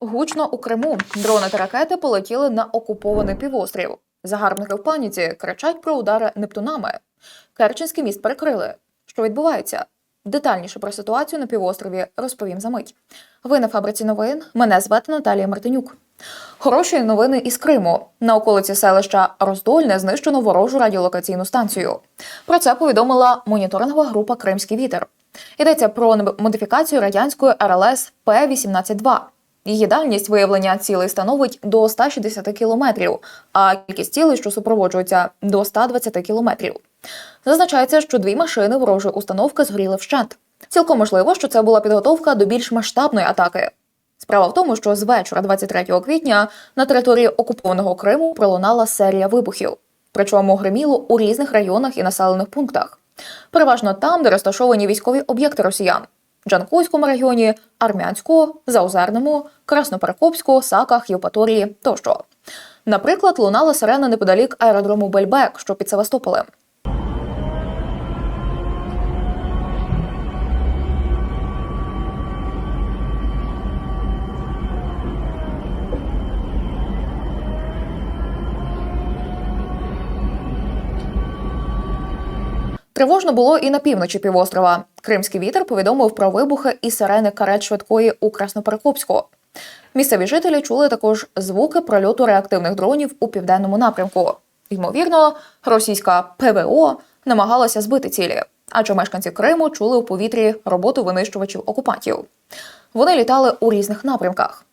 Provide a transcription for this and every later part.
Гучно у Криму дрони та ракети полетіли на окупований півострів. Загарбники в паніці кричать про удари нептунами. Керченський міст перекрили. Що відбувається? Детальніше про ситуацію на півострові розповім за мить. Ви на фабриці новин. Мене звати Наталія Мартинюк. Хороші новини із Криму. На околиці селища Роздольне знищено ворожу радіолокаційну станцію. Про це повідомила моніторингова група Кримський вітер. Йдеться про модифікацію радянської РЛС П-18-2. Її дальність виявлення цілей становить до 160 кілометрів, а кількість цілей, що супроводжуються, до 120 кілометрів. Зазначається, що дві машини ворожої установки згоріли вщент. Цілком можливо, що це була підготовка до більш масштабної атаки. Справа в тому, що з вечора 23 квітня на території окупованого Криму пролунала серія вибухів, причому гриміло у різних районах і населених пунктах. Переважно там, де розташовані військові об'єкти росіян. Джанкойському районі, Армянську, Заузерному, Красноперекопську, Саках, Євпаторії тощо. Наприклад, лунала сирена неподалік аеродрому Бельбек, що під Севастополем. Тривожно було і на півночі півострова. Кримський вітер повідомив про вибухи і сирени карет швидкої у Красноперекопську. Місцеві жителі чули також звуки прольоту реактивних дронів у південному напрямку. Ймовірно, російська ПВО намагалася збити цілі, адже мешканці Криму чули у повітрі роботу винищувачів окупантів. Вони літали у різних напрямках.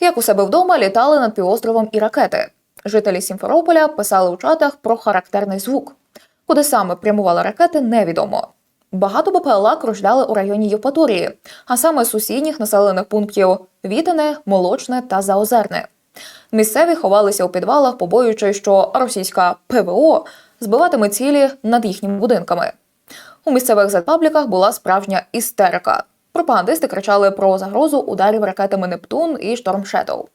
Як у себе вдома літали над півостровом і ракети. Жителі Сімферополя писали у чатах про характерний звук. Куди саме прямували ракети, невідомо. Багато БПЛА кружляли у районі Євпаторії, а саме сусідніх населених пунктів Вітане, Молочне та Заозерне. Місцеві ховалися у підвалах, побоюючись, що російська ПВО збиватиме цілі над їхніми будинками. У місцевих зетпабліках була справжня істерика. Пропагандисти кричали про загрозу ударів ракетами Нептун і Шторм Шедоу.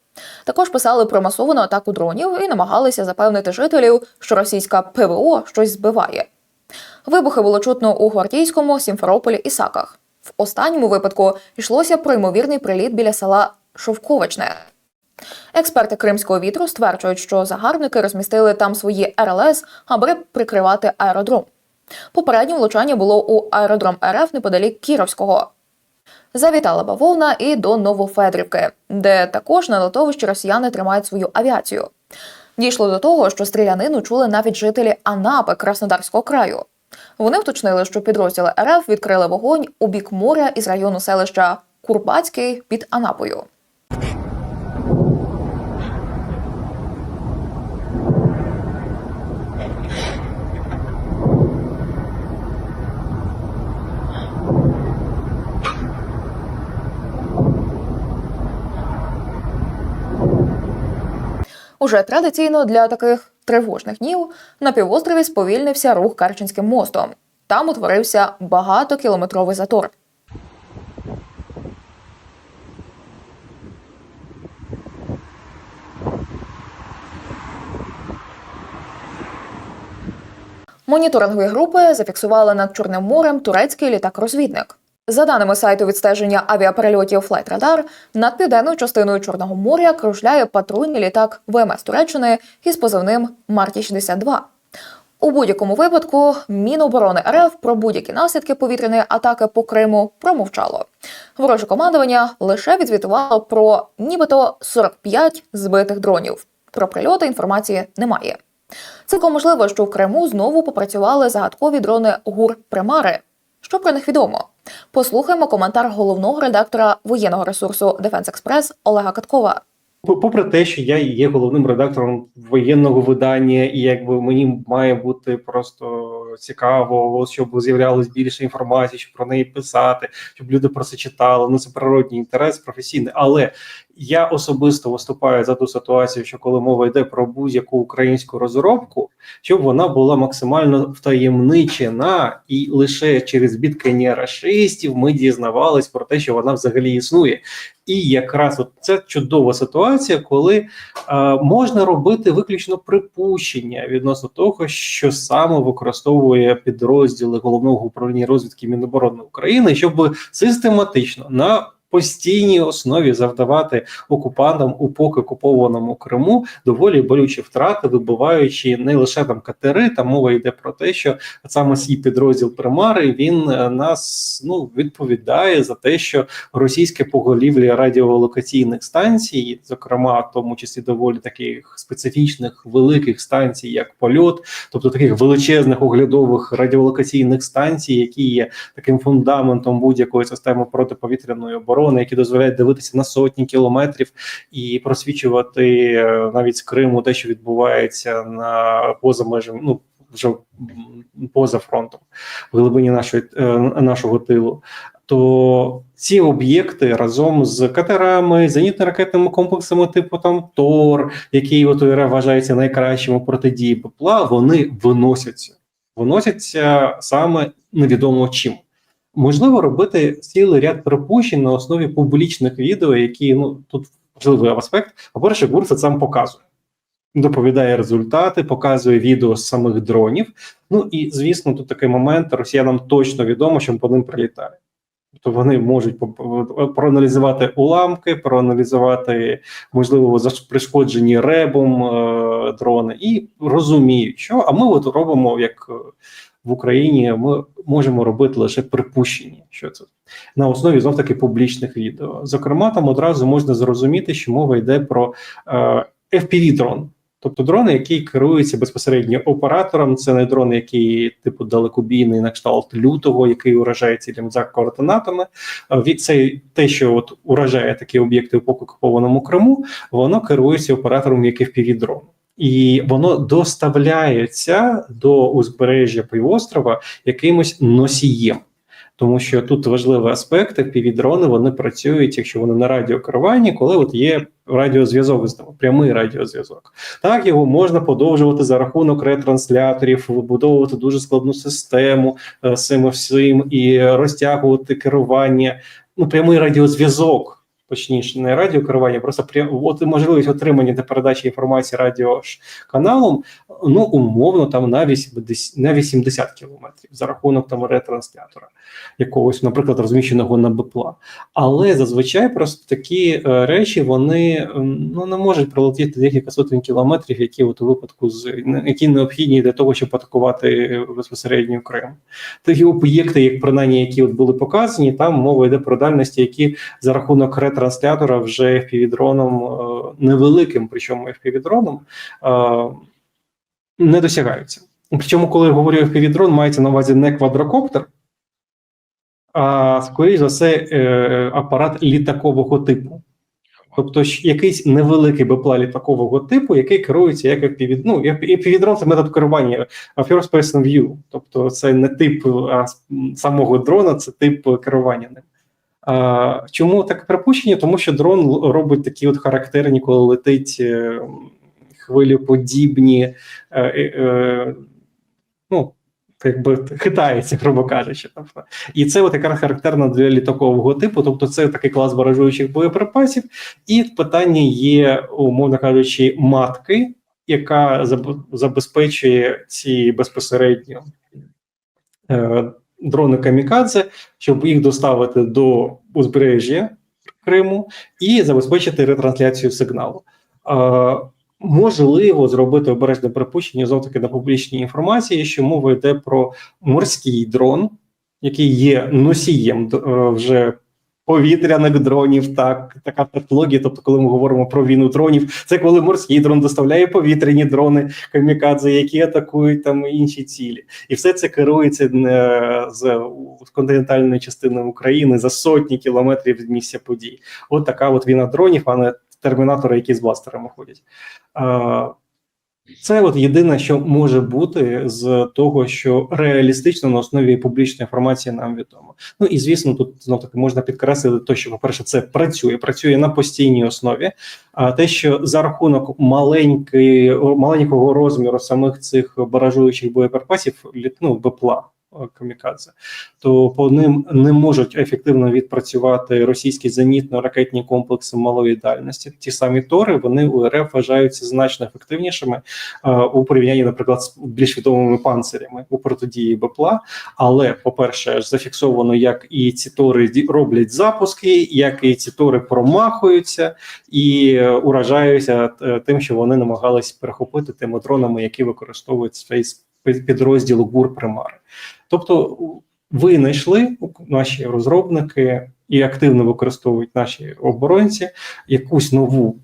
Також писали про масовану атаку дронів і намагалися запевнити жителів, що російська ПВО щось збиває. Вибухи було чутно у Гвардійському, Сімферополі і Саках. В останньому випадку йшлося про ймовірний приліт біля села Шовковичне. Експерти кримського вітру стверджують, що загарбники розмістили там свої РЛС, аби прикривати аеродром. Попереднє влучання було у аеродром РФ неподалік Кіровського. Завітала бавовна і до Новофедрівки, де також на литовищі росіяни тримають свою авіацію. Дійшло до того, що стрілянину чули навіть жителі Анапи Краснодарського краю. Вони вточнили, що підрозділи РФ відкрили вогонь у бік моря із району селища Курбацький під Анапою. Уже традиційно для таких тривожних днів на півострові сповільнився рух Карченським мостом. Там утворився багатокілометровий затор. Моніторингові групи зафіксували над Чорним морем турецький літак-розвідник. За даними сайту відстеження авіаперельотів Flightradar, над південною частиною Чорного моря кружляє патрульний літак ВМС Туреччини із позивним Марті 62 У будь-якому випадку Міноборони РФ про будь-які наслідки повітряної атаки по Криму промовчало. Вороже командування лише відзвітувало про нібито 45 збитих дронів. Про прильоти інформації немає. Цілком можливо, що в Криму знову попрацювали загадкові дрони ГУР Примари. Що про них відомо? Послухаємо коментар головного редактора воєнного ресурсу Дефенс Експрес Олега Каткова. Попри те, що я є головним редактором воєнного видання, і якби мені має бути просто цікаво, щоб з'являлось більше інформації, щоб про неї писати, щоб люди про це читали. Ну це природній інтерес, професійний. Але я особисто виступаю за ту ситуацію, що коли мова йде про будь-яку українську розробку, щоб вона була максимально втаємничена, і лише через бідкання рашистів ми дізнавались про те, що вона взагалі існує. І якраз от це чудова ситуація, коли е, можна робити виключно припущення відносно того, що саме використовує підрозділи головного управління розвідки Міноборони України, щоб систематично на постійній основі завдавати окупантам у поки окупованому Криму доволі болючі втрати, вибиваючи не лише там катери. Там мова йде про те, що саме свій підрозділ Примари він е, нас ну відповідає за те, що російське поголів'я радіолокаційних станцій, зокрема, в тому числі доволі таких специфічних великих станцій, як польот, тобто таких величезних оглядових радіолокаційних станцій, які є таким фундаментом будь-якої системи протиповітряної оборони, які дозволяють дивитися на сотні кілометрів і просвічувати е, навіть з Криму те, що відбувається на поза межами, ну вже поза фронтом, в глибині нашої е, нашого тилу. То ці об'єкти разом з катерами, зенітно-ракетними комплексами, типу там ТОР, який от УРФ вважається найкращим у протидії ППЛА, вони виносяться. Виносяться саме невідомо чим. Можливо, робити цілий ряд припущень на основі публічних відео, які ну тут важливий аспект. По-перше, ГУР це сам показує, доповідає результати, показує відео з самих дронів. Ну і звісно, тут такий момент росіянам точно відомо, що по ним прилітає. Тобто вони можуть проаналізувати уламки, проаналізувати можливо зашкоджені ребом е, дрони, і розуміють, що а ми от робимо як в Україні. Ми можемо робити лише припущення, що це на основі знов таки публічних відео. Зокрема, там одразу можна зрозуміти, що мова йде про е, fpv дрон Тобто дрони, які керуються безпосередньо оператором, це не дрони, які типу далекобійний на кшталт лютого, який уражає цілям за координатами. Від це те, що от уражає такі об'єкти поки окупованому Криму, воно керується оператором як fpv дрон і воно доставляється до узбережжя півострова якимось носієм. Тому що тут важливий аспект, FPV-дрони вони працюють, якщо вони на радіокеруванні, коли от є радіозв'язок з ними, прямий радіозв'язок. Так його можна подовжувати за рахунок ретрансляторів, вибудовувати дуже складну систему е, з цим всім і розтягувати керування. Ну, прямий радіозв'язок. Точніше, не радіокерування, просто от можливість отримання та передачі інформації радіоканалом, ну умовно там на 80, на 80 кілометрів за рахунок там ретранслятора якогось, наприклад, розміщеного на БПЛА. Але зазвичай просто такі е, речі вони ну не можуть пролетіти декілька сотень кілометрів, які от у випадку з які необхідні для того, щоб атакувати безпосередньо Крим. Такі об'єкти, як принаймні, які от були показані, там мова йде про дальності, які за рахунок ретранслятора вже FPV-дроном е, невеликим, причому FPV-дроном, е, не досягаються. Причому, коли я говорю FPV-дрон, мається на увазі не квадрокоптер, а скоріш за все е, апарат літакового типу. Тобто якийсь невеликий БПЛА літакового типу, який керується як FPV, ну, FPV-дрон – це метод керування First Person View. Тобто це не тип а, самого дрона, це тип керування ним. Чому таке припущення? Тому що дрон робить такі от характерні, коли летить е, хвилеподібні, е, е, ну, якби хитається, грубо кажучи. Тобто. І це от якраз характерно для літакового типу, тобто це такий клас баражуючих боєприпасів. І питання є, умовно кажучи, матки, яка забезпечує ці безпосередньо дрони камікадзе, щоб їх доставити до узбережжя Криму і забезпечити ретрансляцію сигналу. Е, можливо зробити обережне припущення знов таки на публічній інформації, що мова йде про морський дрон, який є носієм е, вже повітряних дронів, так така технологія. Тобто, коли ми говоримо про війну дронів, це коли морський дрон доставляє повітряні дрони камікадзе, які атакують там інші цілі, і все це керується е, з, з континентальної частини України за сотні кілометрів від місця подій. От така от війна дронів, а не термінатори, які з бластерами ходять. Це от єдине, що може бути з того, що реалістично на основі публічної інформації нам відомо. Ну і звісно, тут знов таки можна підкреслити, те, що, по-перше, це працює, працює на постійній основі. А те, що за рахунок маленької, маленького розміру самих цих баражуючих боєприпасів, ну, БПЛА, е, камікадзе, то по ним не можуть ефективно відпрацювати російські зенітно-ракетні комплекси малої дальності. Ті самі тори вони у РФ вважаються значно ефективнішими е, у порівнянні, наприклад, з більш відомими панцирями у протидії БПЛА. Але, по-перше, зафіксовано, як і ці тори роблять запуски, як і ці тори промахуються і е, уражаються е, тим, що вони намагались перехопити тими дронами, які використовують спи- підрозділ ГУР Примари. Тобто ви винайшли наші розробники і активно використовують наші оборонці якусь нову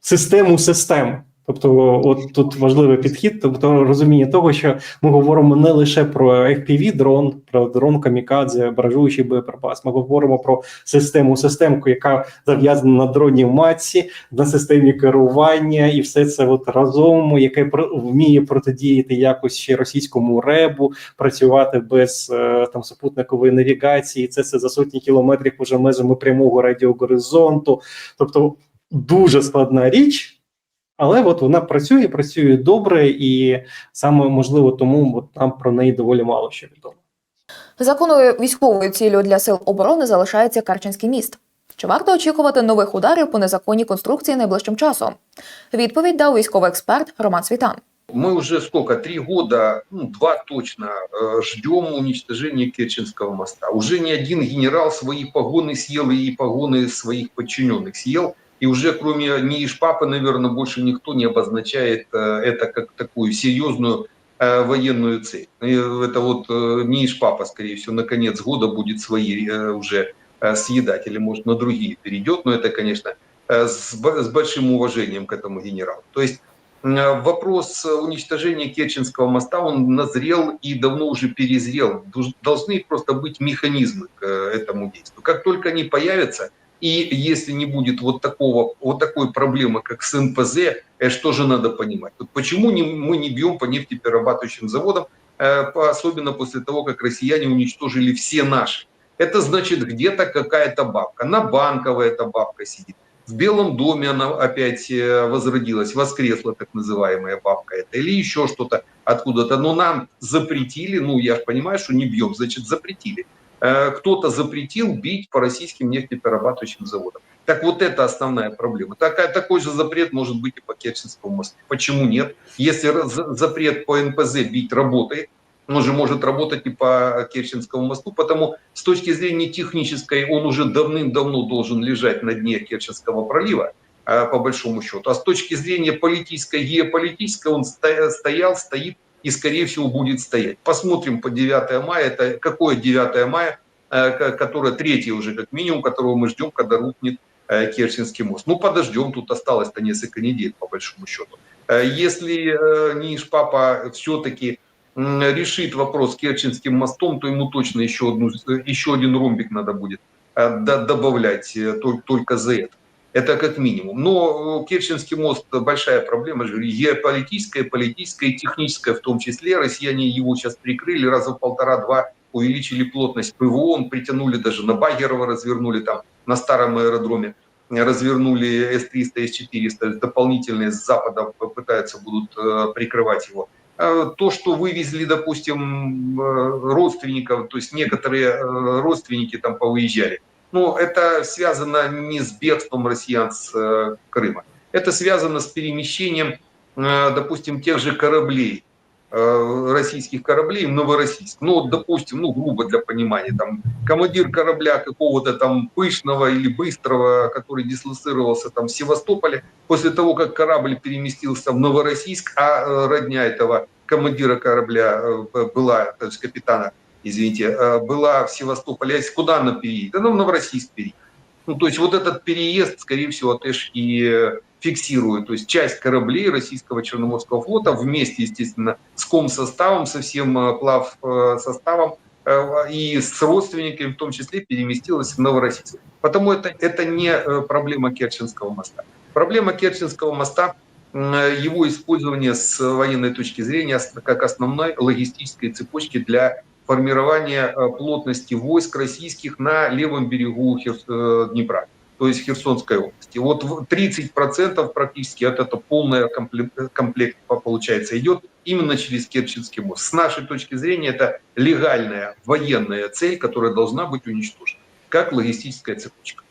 систему систем. Тобто, от тут важливий підхід, тобто розуміння того, що ми говоримо не лише про fpv дрон, про дрон камікадзе, баражуючий боєприпас. Ми говоримо про систему системку, яка зав'язана на дронній матці, на системі керування, і все це от разом, яке вміє протидіяти якось ще російському ребу, працювати без е, там супутникової навігації. Це все за сотні кілометрів уже межами прямого радіогоризонту. Тобто дуже складна річ. Але от вона працює, працює добре, і саме можливо тому от нам про неї доволі мало що відомо. Законною військовою ціллю для сил оборони залишається Керченський міст. Чи варто очікувати нових ударів по незаконній конструкції найближчим часом? Відповідь дав військовий експерт Роман Світан. Мы уже сколько, три года, ну, два точно, э, ждем уничтожения Керченского моста. Уже ни один генерал свои погоны съел и погоны своих подчиненных съел. И уже кроме НИИШПАПа, наверное, больше никто не обозначает э, это как такую серьезную э, военную цель. И это вот э, НИИШПАПа, скорее всего, на конец года будет свои уже съедать, или может на другие перейдет, но это, конечно, с, бо- с большим уважением к этому генералу. То есть Вопрос уничтожения Керченского моста, он назрел и давно уже перезрел. Должны просто быть механизмы к этому действию. Как только они появятся, и если не будет вот, такого, вот такой проблемы, как с НПЗ, что же надо понимать? Вот почему не- мы не бьем по нефтеперерабатывающим заводам, э, особенно после того, как россияне уничтожили все наши? Это значит, где-то какая-то бабка, на банковой эта бабка сидит. В Белом доме она опять э, возродилась, воскресла так называемая бабка это, или еще что-то откуда-то. Но нам запретили, ну я же понимаю, что не бьем, значит запретили. Э, Кто-то запретил бить по российским нефтеперерабатывающим заводам. Так вот это основная проблема. Такая, такой же запрет может быть и по Керченскому мосту. Почему нет? Если запрет по НПЗ бить работает, он же может работать и по Керченскому мосту, потому с точки зрения технической он уже давным-давно должен лежать на дне Керченского пролива, э, по большому счету. А с точки зрения политической, геополитической он сто- стоял, стоит и, скорее всего, будет стоять. Посмотрим по 9 мая. Это какое 9 мая, э, ко- которое третье уже как минимум, которого мы ждем, когда рухнет э, Керченский мост. Ну, подождем, тут осталось-то несколько недель, по большому счету. Э, Если Ниш Папа все-таки решит вопрос с Керченским мостом, то ему точно еще, одну, еще один ромбик надо будет добавлять только за это. Это как минимум. Но э, Керченский мост большая проблема, геополитическая, политическая, и техническая в том числе. Россияне его сейчас прикрыли раза в полтора-два, увеличили плотность ПВО, притянули даже на Багерово, развернули там на старом аэродроме, э, развернули С-300, С-400, дополнительные с запада пытаются будут э, прикрывать его. То, что вывезли, допустим, родственников, то есть некоторые родственники там повыезжали, ну, это связано не с бегством россиян с э, Крыма. Это связано с перемещением, э, допустим, тех же кораблей, э, российских кораблей в Новороссийск. Ну, допустим, ну, грубо для понимания, там, командир корабля какого-то там пышного или быстрого, который дислоцировался там в Севастополе, после того, как корабль переместился в Новороссийск, а э, родня этого командира корабля э, была, то есть капитана, извините, э, была в Севастополе, а куда она переедет? Она в Новороссийск переедет. Ну, то есть вот этот переезд, скорее всего, ТЭШ и э, фиксирует. То есть часть кораблей российского Черноморского флота вместе, естественно, с ком-составом, со всем э, плав составом и с родственниками в том числе переместилась в Новороссийск. Потому это, это не проблема Керченского моста. Проблема Керченского моста его использование с военной точки зрения как основной логистической цепочки для формирования э, плотности войск российских на левом берегу Херс- э, Днепра, то есть Херсонской области. Вот в- 30% практически от это полный комплект, комплект по- получается идет именно через Керченский мост. С нашей точки зрения это легальная военная цель, которая должна быть уничтожена, как логистическая цепочка.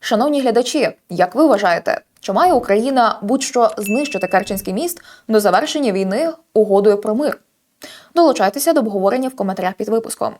Шановні глядачі, як ви вважаєте, чи має Україна будь-що знищити Керченський міст до завершення війни угодою про мир? Долучайтеся до обговорення в коментарях під випуском.